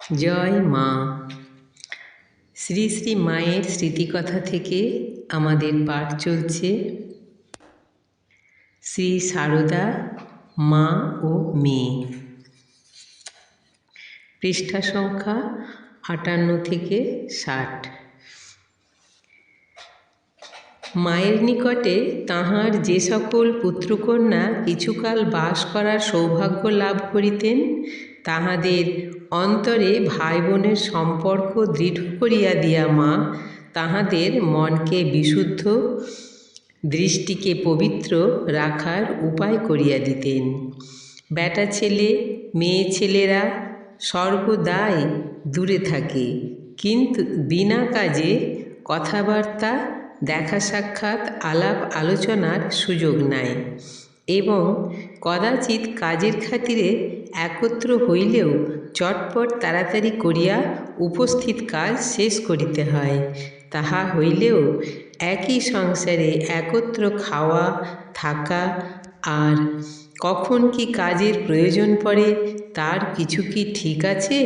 জয় মা। শ্রী শ্রী মায়ের স্মৃতিকথা থেকে আমাদের পাঠ চলছে। শ্রী সারদা, মা ও মেয়ে। পৃষ্ঠা সংখ্যা আটান্ন থেকে ষাট। মায়ের নিকটে তাহার যে সকল পুত্রকন্যা কিছুকাল বাস করার সৌভাগ্য লাভ করিতেন, তাহাদের অন্তরে ভাই বোনের সম্পর্ক দৃঢ় করিয়া দিয়া মা তাহাদের মনকে বিশুদ্ধ, দৃষ্টিকে পবিত্র রাখার উপায় করিয়া দিতেন। বেটা ছেলে, মেয়ে ছেলেরা সর্বদাই দূরে থাকে, কিন্তু বিনা কাজে কথাবার্তা দেখা সাক্ষাৎ আলাপ আলোচনার সুযোগ নাই এবং কদাচিৎ কাজের খাতিরে একত্র হইলেও চটপট তাড়াতাড়ি করিয়া উপস্থিত কাজ শেষ করিতে হয়। তাহা হইলেও একই সংসারে একত্র খাওয়া, থাকা আর কখন কি কাজের প্রয়োজন পড়ে, তার কিছু কি ঠিক আছে?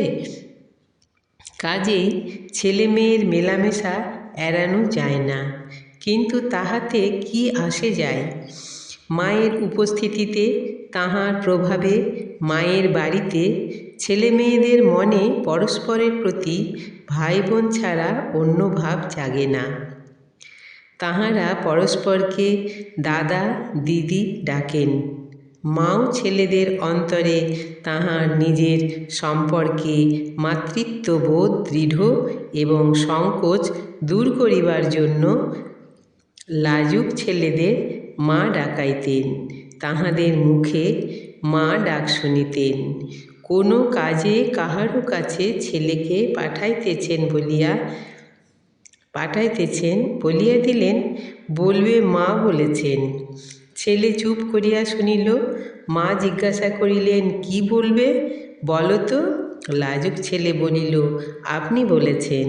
কাজেই ছেলে মেয়ের মেলামেশা এড়ানো যায় না, কিন্তু তাহাতে কি আসে যায়? মায়ের উপস্থিতিতে তাহার প্রভাবে মায়ের বাড়িতে ছেলে মেয়েদের মনে পরস্পরের প্রতি ভাই বোন ছাড়া অন্য ভাব জাগে না। তাহারা পরস্পরকে দাদা, দিদি ডাকেন। মাও ছেলেদের অন্তরে তাহার নিজের সম্পর্কে মাতৃত্ববোধ দৃঢ় এবং সংকোচ দূর করিবার জন্য লাজুক ছেলেদের মা ডাকাইতেন। তাহাদের মুখে মা ডাক শুনিতেন। কোনো কাজে কাহারও কাছে ছেলেকে পাঠাইতেছেন বলিয়া পাঠাইতেছেন বলিয়া দিলেন, বলবে মা বলেছেন। ছেলে চুপ করিয়া শুনিল, মা জিজ্ঞাসা করিলেন, কি বলবে? বলো তো। লাজুক ছেলে বলিল, আপনি বলেছেন।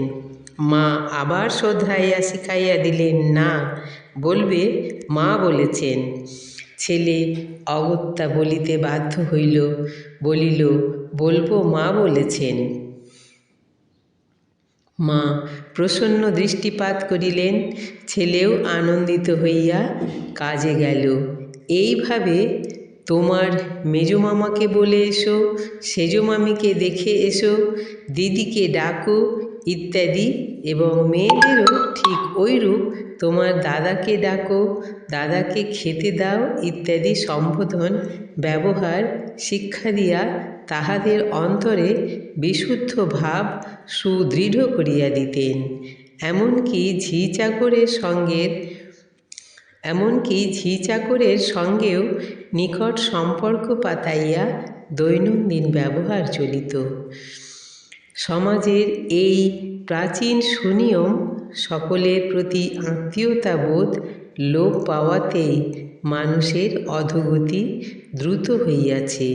মা আবার শোধরাইয়া শিখাইয়া দিলেন, না। বলবে মা বলেছেন। ছেলে অগত্যা বলিতে বাধ্য হইল, বলিল, বলব মা বলেছেন। মা প্রসন্ন দৃষ্টিপাত করিলেন, ছেলেও আনন্দিত হইয়া কাজে গেল। এইভাবে তোমার মেজমামাকে বলে এসো, সেজমামিকে দেখে এসো, দিদিকে ডাকো ইত্যাদি এবং মেয়েদেরও ঠিক ওইরূপ তোমার দাদাকে ডাকো, দাদাকে খেতে দাও ইত্যাদি সম্বোধন, ব্যবহার, শিক্ষা দিয়া তাহাদের অন্তরে বিশুদ্ধ ভাব সুদৃঢ় করিয়া দিতেন। এমনকি ঝি চাকরের সঙ্গে, এমনকি ঝি চাকরের সঙ্গেও নিকট সম্পর্ক পাতাইয়া দৈনন্দিন ব্যবহার চলিত। সমাজের এই প্রাচীন সুনিয়ম সকলের প্রতি আত্মীয়তাবোধ লোপ পাওয়াতে মানুষের অধোগতি দ্রুত হইয়াছে।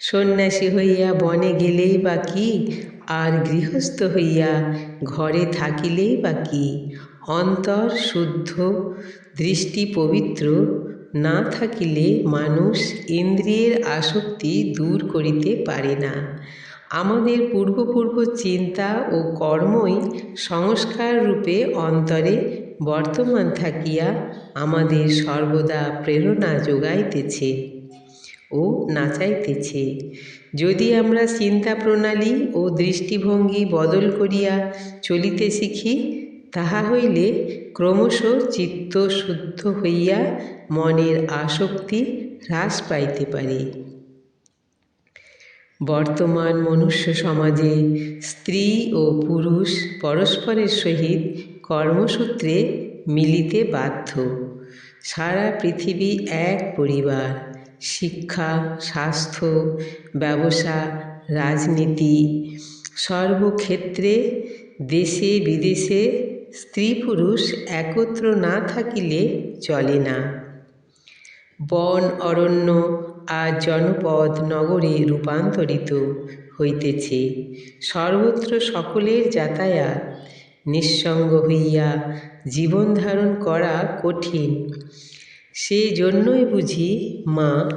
সন্ন্যাসী হইয়া বনে গেলেই বা কি? আর গৃহস্থ হইয়া ঘরে থাকিলেই বা কি? অন্তর শুদ্ধ, দৃষ্টি পবিত্র, না থাকিলে মানুষ ইন্দ্রিয়ের আসক্তি দূর করিতে পারে না। আমাদের পূর্বপূর্ব চিন্তা ও কর্মই সংস্কার রূপে অন্তরে বর্তমান থাকিয়া আমাদের সর্বদা প্রেরণা যোগাইতেছে ও নাচাইতেছে। যদি আমরা চিন্তা প্রণালী ও দৃষ্টিভঙ্গি বদল করিয়া চলিতে শিখি, তাহা হইলে ক্রমশ চিত্ত শুদ্ধ হইয়া মনের আসক্তি হ্রাস পাইতে পারে। বর্তমান মনুষ্য সমাজে স্ত্রী ও পুরুষ পরস্পরের সহিত কর্মসূত্রে মিলিতে বাধ্য। সারা পৃথিবী এক পরিবার। শিক্ষা, স্বাস্থ্য, ব্যবসা, রাজনীতি, সর্বক্ষেত্রে দেশে বিদেশে স্ত্রী পুরুষ একত্র না থাকিলে চলে না। বন, অরণ্য আর জনপদ নগরে রূপান্তরিত হইতেছে। সর্বত্র সকলের যাতায়াত নিঃসঙ্গ হইয়া জীবন ধারণ করা কঠিন। সে জন্যই বুঝি, মা,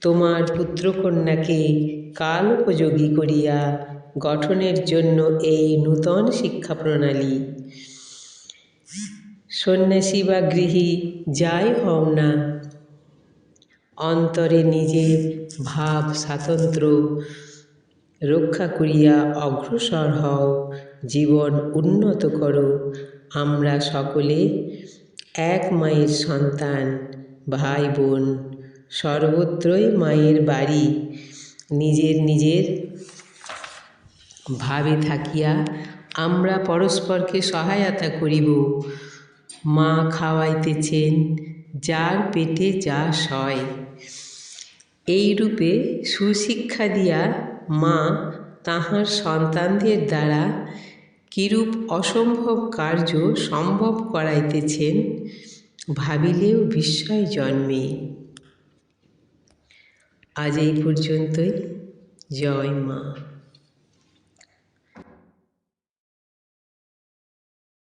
তোমার পুত্রকন্যাকে কাল উপযোগী করিয়া গঠনের জন্য এই নূতন শিক্ষা প্রণালী সন্ন্যাসী বা গৃহী, যাই হও না অন্তরে নিজের ভাব স্বাতন্ত্র্য রক্ষা করিয়া অগ্রসর হও, জীবন উন্নত করো। আমরা সকলে এক মায়ের সন্তান ভাই বোন সর্বত্রই মায়ের বাড়ি, নিজের নিজের ভাবে থাকিয়া আমরা পরস্পরকে সহায়তা করিব। মা খাওয়াইতেছেন যার পেটে যা সয়। এইরূপে সুশিক্ষা দিয়া মা তাহার সন্তানদের দ্বারা কিরূপ অসম্ভব কার্য সম্ভব করাইতেছেন, ভাবিলেও বিস্ময় জন্মে। আজ এই পর্যন্তই। জয় মা।